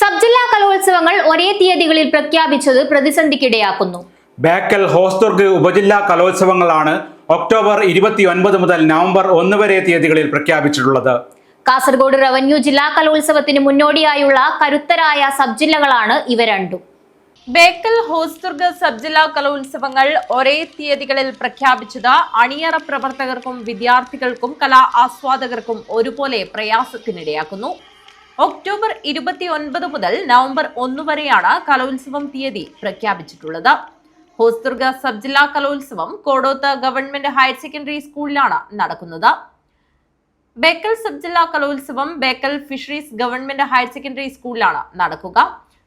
Sub ജില്ലാ കലോത്സവങ്ങൾ ഒരേ തീയതികളിൽ പ്രഖ്യാപിച്ചത് പ്രതിസന്ധിക്കിടയാക്കുന്നു. ബേക്കൽ ഹോസ്ദുർഗ് ഉപജില്ലാ കലോത്സവങ്ങളാണ് ഒക്ടോബർ ഇരുപത്തി ഒൻപത് മുതൽ നവംബർ ഒന്ന് വരെ തീയതികളിൽ പ്രഖ്യാപിച്ചിട്ടുള്ളത്. കാസർഗോഡ് റവന്യൂ ജില്ലാ കലോത്സവത്തിന് മുന്നോടിയായുള്ള കരുത്തരായ സബ് ജില്ലകളാണ് ഇവ രണ്ടും. ബേക്കൽ ഹോസ്ദുർഗ് സബ് ജില്ലാ കലോത്സവങ്ങൾ ഒരേ തീയതികളിൽ പ്രഖ്യാപിച്ചത് അണിയറ പ്രവർത്തകർക്കും വിദ്യാർത്ഥികൾക്കും കലാ ആസ്വാദകർക്കും ഒരുപോലെ പ്രയാസത്തിനിടയാക്കുന്നു. ഒക്ടോബർ ഇരുപത്തി ഒൻപത് മുതൽ നവംബർ ഒന്ന് വരെയാണ് കലോത്സവം തീയതി പ്രഖ്യാപിച്ചിട്ടുള്ളത്. ഹോസ്ദുർഗ് സബ് ജില്ലാ കലോത്സവം കോടോത്ത് ഗവൺമെന്റ് ഹയർ സെക്കൻഡറി സ്കൂളിലാണ് നടക്കുന്നത്. ബേക്കൽ സബ് ജില്ലാ കലോത്സവം Bekal fisheries government higher secondary സ്കൂളിലാണ് നടക്കുക.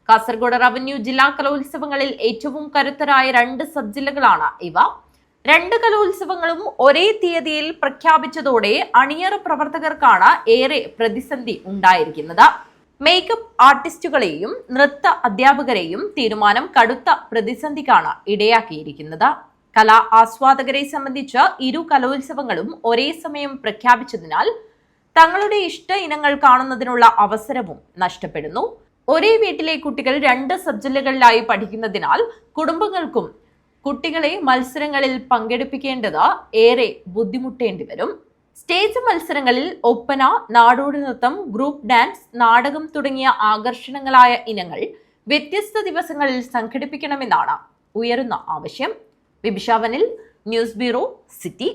കാസർഗോഡ് റവന്യൂ ജില്ലാ കലോത്സവങ്ങളിൽ ഏറ്റവും കരുത്തരായ രണ്ട് സബ് ജില്ലകളാണ് ഇവ. രണ്ട് കലോത്സവങ്ങളും ഒരേ തീയതിയിൽ പ്രഖ്യാപിച്ചതോടെ അണിയറ പ്രവർത്തകർക്കാണ് ഏറെ പ്രതിസന്ധി ഉണ്ടായിരിക്കുന്നത്. മേക്കപ്പ് ആർട്ടിസ്റ്റുകളെയും നൃത്ത അധ്യാപകരെയും തീരുമാനം കടുത്ത പ്രതിസന്ധിക്കാണ് ഇടയാക്കിയിരിക്കുന്നത്. കലാ ആസ്വാദകരെ സംബന്ധിച്ച് ഇരു കലോത്സവങ്ങളും ഒരേ സമയം പ്രഖ്യാപിച്ചതിനാൽ തങ്ങളുടെ ഇഷ്ട ഇനങ്ങൾ കാണുന്നതിനുള്ള അവസരവും നഷ്ടപ്പെടുന്നു. ഒരേ വീട്ടിലെ കുട്ടികൾ രണ്ട് സബ്ജില്ലകളിലായി പഠിക്കുന്നതിനാൽ കുടുംബങ്ങൾക്കും കുട്ടികളെ മത്സരങ്ങളിൽ പങ്കെടുപ്പിക്കേണ്ടത് ഏറെ ബുദ്ധിമുട്ടേണ്ടി വരും. സ്റ്റേജ് മത്സരങ്ങളിൽ ഒപ്പന നാടോടി നൃത്തം ഗ്രൂപ്പ് ഡാൻസ് നാടകം തുടങ്ങിയ ആകർഷണങ്ങളായ ഇനങ്ങൾ വ്യത്യസ്ത ദിവസങ്ങളിൽ സംഘടിപ്പിക്കണമെന്നാണ് ഉയരുന്ന ആവശ്യം. വിഭിഷാവനിൽ ന്യൂസ് ബ്യൂറോ സിറ്റി.